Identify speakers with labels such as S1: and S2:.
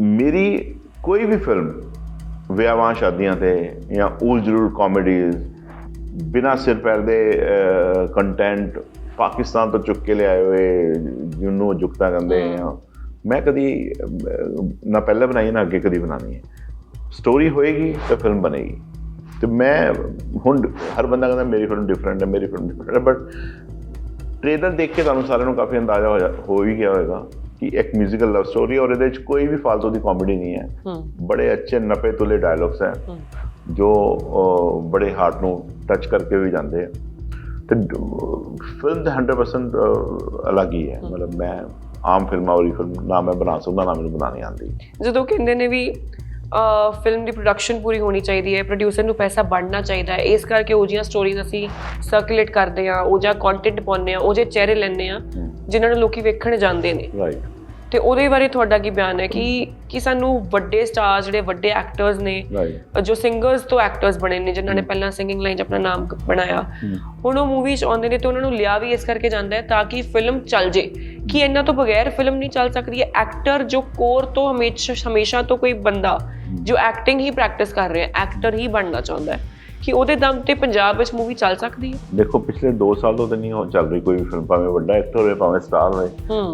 S1: ਮੇਰੀ ਕੋਈ ਵੀ ਫਿਲਮ ਵਿਆਹਾਂ ਸ਼ਾਦੀਆਂ ਤੇ ਜਾਂ ਉਲ ਜ਼ਰੂਰ ਕਾਮੇਡੀਜ਼ ਬਿਨਾਂ ਸਿਰ ਪੈਰ ਦੇ ਕੰਟੈਂਟ ਪਾਕਿਸਤਾਨ ਤੋਂ ਚੁੱਕ ਕੇ ਲਿਆਏ ਹੋਏ ਜਿਹਨੂੰ ਜੁਗਤਾ ਕਹਿੰਦੇ ਆ ਮੈਂ ਕਦੀ ਨਾ ਪਹਿਲਾਂ ਬਣਾਈ ਨਾ ਅੱਗੇ ਕਦੀ ਬਣਾਣੀ ਹੈ। ਸਟੋਰੀ ਹੋਏਗੀ ਤਾਂ ਫਿਲਮ ਬਣੇਗੀ। ਤੇ ਮੈਂ ਹੁਣ ਹਰ ਬੰਦਾ ਕਹਿੰਦਾ ਮੇਰੀ ਫਿਲਮ ਡਿਫਰੈਂਟ ਹੈ ਮੇਰੀ ਫਿਲਮ ਡਿਫਰੈਂਟ ਹੈ। ਬਟ ਟ੍ਰੇਲਰ ਦੇਖ ਕੇ ਤੁਹਾਨੂੰ ਸਾਰਿਆਂ ਨੂੰ ਕਾਫੀ ਅੰਦਾਜ਼ਾ ਹੋ ਹੀ ਗਿਆ ਹੋਵੇਗਾ ਕਿ ਇੱਕ ਮਿਊਜ਼ੀਕਲ ਲਵ ਸਟੋਰੀ ਔਰ ਇਹਦੇ ਵਿੱਚ ਕੋਈ ਵੀ ਫालतू ਦੀ ਕਾਮੇਡੀ ਨਹੀਂ ਹੈ। ਬੜੇ ਅੱਛੇ ਨਪੇ ਤੁਲੇ ਡਾਇਲੌਗਸ ਹੈ ਜੋ ਬੜੇ ਹਾਰਟ ਨੂੰ ਟੱਚ ਕਰਕੇ ਵੀ ਜਾਂਦੇ ਆ। ਤੇ ਫਿਲਮ ਦਾ 100% ਅਹ, ਅਲੱਗ ਹੀ ਹੈ। ਮਤਲਬ ਮੈਂ ਆਮ ਫਿਲਮਾਂ ਵਾਲੀ ਫਿਲਮ ਨਾ ਮੈਂ ਬਣਾ ਸਕਦਾ ਨਾ ਮੈਨੂੰ ਬਣਾਉਣੀ ਆਉਂਦੀ।
S2: ਜਦੋਂ ਕਹਿੰਦੇ ਨੇ ਵੀ ਫਿਲਮ ਦੀ ਪ੍ਰੋਡਕਸ਼ਨ ਪੂਰੀ ਹੋਣੀ ਚਾਹੀਦੀ ਹੈ ਪ੍ਰੋਡਿਊਸਰ ਨੂੰ ਪੈਸਾ ਬਣਨਾ ਚਾਹੀਦਾ ਹੈ। ਇਸ ਕਰਕੇ ਉਹ ਜੀਆਂ ਸਟੋਰੀਜ਼ ਅਸੀਂ ਸਰਕੂਲੇਟ ਕਰਦੇ ਆ ਉਹ ਜਿਹਾ ਕੰਟੈਂਟ ਪਾਉਂਦੇ ਆ ਉਹ ਜੇ ਚਿਹਰੇ ਲੈਂਦੇ ਆ ਜਿਨ੍ਹਾਂ ਨੂੰ ਲੋਕੀ ਵੇਖਣ ਜਾਂਦੇ ਨੇ।
S1: ਰਾਈਟ
S2: ਤੇ ਉਹਦੇ ਬਾਰੇ ਤੁਹਾਡਾ ਕੀ ਬਿਆਨ ਹੈ ਕਿ ਕਿ ਸਾਨੂੰ ਵੱਡੇ ਸਟਾਰ ਜਿਹੜੇ ਵੱਡੇ ਐਕਟਰਸ ਨੇ ਜੋ ਸਿੰਗਰਸ ਤੋਂ ਐਕਟਰਸ ਬਣੇ ਨੇ ਜਿਨ੍ਹਾਂ ਨੇ ਪਹਿਲਾਂ ਸਿੰਗਿੰਗ ਲਾਈਨ 'ਚ ਆਪਣਾ ਨਾਮ ਬਣਾਇਆ। ਹੁਣ ਉਹ ਮੂਵੀ 'ਚ ਆਉਂਦੇ ਨੇ ਤੇ ਉਹਨਾਂ ਨੂੰ ਲਿਆ ਵੀ ਇਸ ਕਰਕੇ ਜਾਂਦਾ ਹੈ ਤਾਂ ਕਿ ਫਿਲਮ ਚੱਲ ਜੇ। ਕਿ ਇਹਨਾਂ ਤੋਂ ਬਗੈਰ ਫਿਲਮ ਨਹੀਂ ਚੱਲ ਸਕਦੀ ਹੈ। ਐਕਟਰ ਜੋ ਕੋਰ ਤੋਂ ਹਮੇਸ਼ਾ ਹਮੇਸ਼ਾ ਤੋਂ ਕੋਈ ਬੰਦਾ ਜੋ ਐਕਟਿੰਗ ਹੀ ਪ੍ਰੈਕਟਿਸ ਕਰ ਰਿਹਾ ਐਕਟਰ ਹੀ ਬਣਨਾ ਚਾਹੁੰਦਾ ਹੈ ਕਿ ਉਹਦੇ ਦਮ ਤੇ ਪੰਜਾਬ ਵਿੱਚ ਮੂਵੀ ਚੱਲ ਸਕਦੀ ਹੈ?
S1: ਦੇਖੋ ਪਿਛਲੇ 2 ਸਾਲ ਤੋਂ ਤਾਂ ਨਹੀਂ ਹੋ ਚੱਲ ਰਹੀ ਕੋਈ ਵੀ ਫਿਲਮ ਭਾਵੇਂ ਵੱਡਾ ਐਕਟਰ ਹੋਵੇ ਭਾਵੇਂ ਸਟਾਰ ਹੋਵੇ।